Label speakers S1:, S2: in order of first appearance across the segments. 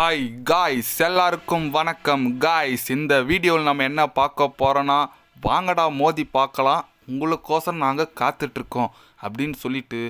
S1: Hi guys எல்லாருக்கும் வணக்கம். Guys இந்த வீடியோவில் நம்ம என்ன பார்க்க போகிறோன்னா வாங்கடா மோதி பார்க்கலாம். உங்களுக்கோசரம் நாங்கள் காத்துட்ருக்கோம் அப்படின்னு சொல்லிட்டு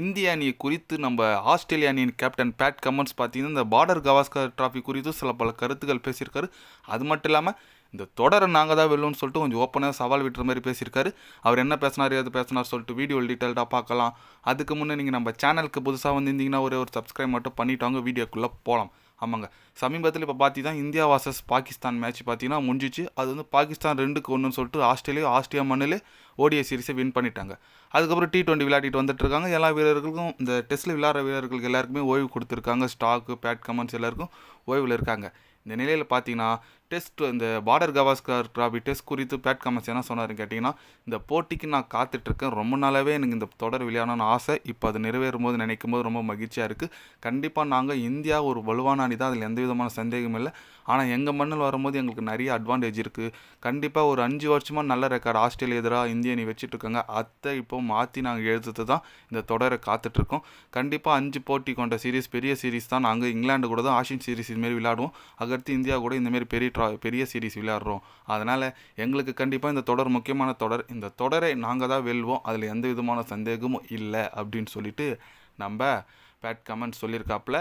S1: இந்திய அணியை குறித்து நம்ம ஆஸ்திரேலிய அணியின் கேப்டன் பேட் கமன்ஸ் பார்த்தீங்கன்னா இந்த பார்டர் கவாஸ்கர் டிராஃபி குறித்து சில பல கருத்துக்கள் பேசியிருக்காரு. அது மட்டும் இல்லாமல் இந்த தொடரை நாங்கள் தான் வெல்லும்னு சொல்லிட்டு கொஞ்சம் ஓப்பனாக சவால் விட்டுற மாதிரி பேசியிருக்காரு. அவர் என்ன பேசினார் எது பேசினார் சொல்லிட்டு வீடியோ டீட்டெயில்டாக பார்க்கலாம். அதுக்கு முன்னே நீங்கள் நம்ம சேனலுக்கு புதுசாக வந்திருந்தீங்கன்னா ஒரே ஒரு சப்ஸ்கிரைப் மட்டும் பண்ணிட்டு வாங்க. வீடியோக்குள்ளே போகலாம் ஆமாங்க. சமீபத்தில் இப்போ பார்த்தீங்கன்னா இந்தியா வாசஸ் பாகிஸ்தான் மேட்ச் பார்த்தீங்கன்னா முடிஞ்சிச்சு. அது வந்து பாகிஸ்தான் ரெண்டுக்கு ஒன்றுன்னு சொல்லிட்டு ஆஸ்திரேலியா ஆஸ்திரியா மண்ணிலே ஓடிஐ சீரிஸை வின் பண்ணிட்டாங்க. அதுக்கப்புறம் டி டுவெண்ட்டி விளையாடிட்டு வந்துட்டு இருக்காங்க. எல்லா வீரர்களுக்கும் இந்த டெஸ்ட்டில் விளையாடுற வீரர்களுக்கு எல்லாருக்குமே ஓய்வு கொடுத்துருக்காங்க. ஸ்டாக்கு பேட் கமெண்ட்ஸ் எல்லாருக்கும் ஓய்வில் இருக்காங்க. இந்த நிலையில் பார்த்தீங்கன்னா டெஸ்ட் இந்த பார்டர் கவாஸ்கர் டிராபி டெஸ்ட் குறித்து பேட் கமன்ஸ் என்ன சொன்னார் கேட்டிங்கன்னா இந்த போட்டிக்கு நான் காத்துட்ருக்கேன். ரொம்ப நாளாகவே எனக்கு இந்த தொடர் விளையாடணும்னு ஆசை. இப்போ அது நிறைவேறும் போது நினைக்கும் போது ரொம்ப மகிழ்ச்சியாக இருக்குது கண்டிப்பாக நாங்கள் இந்தியா ஒரு வலுவான அணி தான். அதில் எந்த விதமான சந்தேகமும் இல்லை. ஆனால் எங்கள் மண்ணில் வரும்போது எங்களுக்கு நிறைய அட்வான்டேஜ் இருக்குது கண்டிப்பாக ஒரு அஞ்சு வருஷமாக நல்ல ரெக்கார்டு ஆஸ்திரேலியா எதிராக இந்திய அணி வச்சுட்ருக்காங்க. அதை இப்போ மாற்றி நாங்கள் எழுதுறது தான் இந்த தொடரை காத்துட்ருக்கோம். கண்டிப்பாக அஞ்சு போட்டி கொண்ட சீரிஸ் பெரிய சீரிஸ் தான். நாங்கள் இங்கிலாந்து கூட தான் ஆஷியன் சீரிஸ் இதுமாரி விளையாடுவோம். அதுக்கடுத்து இந்தியா கூட இந்தமாரி பெரிய ட்ரா பெரிய சீரிஸ் விளையாடுறோம். அதனால் எங்களுக்கு கண்டிப்பாக இந்த தொடர் முக்கியமான தொடர் இந்த தொடரை நாங்கள் தான் வெல்வோம். அதில் எந்த விதமான சந்தேகமும் இல்லை அப்படின்னு சொல்லிட்டு நம்ம பேட் கமெண்ட் சொல்லியிருக்காப்புல.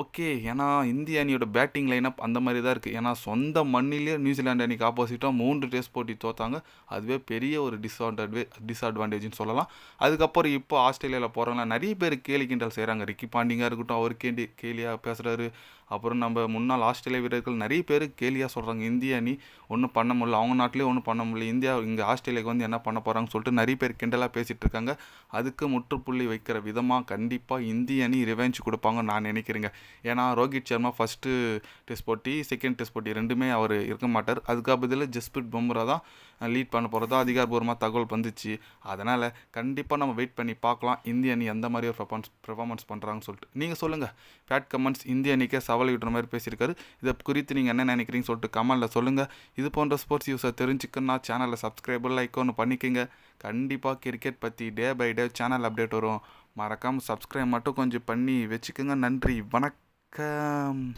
S1: ஓகே ஏன்னா இந்திய அணியோட பேட்டிங் லைனப் அந்த மாதிரி தான் இருக்குது ஏன்னா சொந்த மண்ணிலே நியூசிலாண்டு அணிக்கு ஆப்போசிட்டாக மூன்று டெஸ்ட் போட்டி தோத்தாங்க. அதுவே பெரிய ஒரு டிஸ்அட்வே டிஸ்அட்வான்டேஜ்னு சொல்லலாம். அதுக்கப்புறம் இப்போ ஆஸ்திரேலியாவில் போகிறவங்க நிறைய பேர் கேலி கிண்டல் செய்கிறாங்க ரிக்கி பாண்டிங்காக இருக்கட்டும் அவர் கேண்டி கேலியாக பேசுகிறாரு அப்புறம் நம்ம முன்னாள் ஆஸ்திரேலிய வீரர்கள் நிறைய பேர் கேலியாக சொல்கிறாங்க இந்திய அணி ஒன்றும் பண்ண முடியல. அவங்க நாட்டிலே ஒன்றும் பண்ண முடியல. இந்தியா இங்கே ஆஸ்திரேலியாவுக்கு வந்து என்ன பண்ண போகிறாங்கன்னு சொல்லிட்டு நிறைய பேர் கிண்டலாக பேசிகிட்டு இருக்காங்க. அதுக்கு முற்றுப்புள்ளி வைக்கிற விதமாக கண்டிப்பாக இந்திய அணி ரிவெஞ்ச் கொடுப்பாங்க நான் நினைக்கிறேங்க. ஏன்னா ரோஹித் சர்மா ஃபஸ்ட்டு டெஸ்ட் போட்டி செகண்ட் டெஸ்ட் போட்டி ரெண்டுமே அவர் இருக்க மாட்டார். அதுக்கு பதில் ஜஸ்பிரிட் பும்ரா தான் லீட் பண்ண போகிறதா அதிகாரபூர்வமாக தகவல் வந்துச்சு. அதனால் கண்டிப்பாக நம்ம வெயிட் பண்ணி பார்க்கலாம். இந்திய அணி எந்த மாதிரி ஒரு பெர்ஃபார்மன்ஸ் பெர்ஃபார்மன்ஸ் பண்ணுறாங்கன்னு சொல்லிட்டு. நீங்கள் சொல்லுங்கள் பேட் கமெண்ட்ஸ் இந்திய அணிக்கே கவலை விடுற மாதிரி பேசியிருக்காரு. இதை குறித்து நீங்கள் என்ன நினைக்கிறீங்கன்னு சொல்லிட்டு கமெண்டில் சொல்லுங்கள் இது போன்ற ஸ்போர்ட்ஸ் யூஸை தெரிஞ்சுக்கணும்னா சேனலில் சப்ஸ்கிரைபர் லைக் ஒன்று பண்ணிக்கோங்க. கண்டிப்பாக கிரிக்கெட் பற்றி day by day channel update வரும். மறக்காமல் சப்ஸ்கிரைப் மட்டும் கொஞ்சம் பண்ணி வச்சுக்கோங்க. நன்றி. வணக்கம்.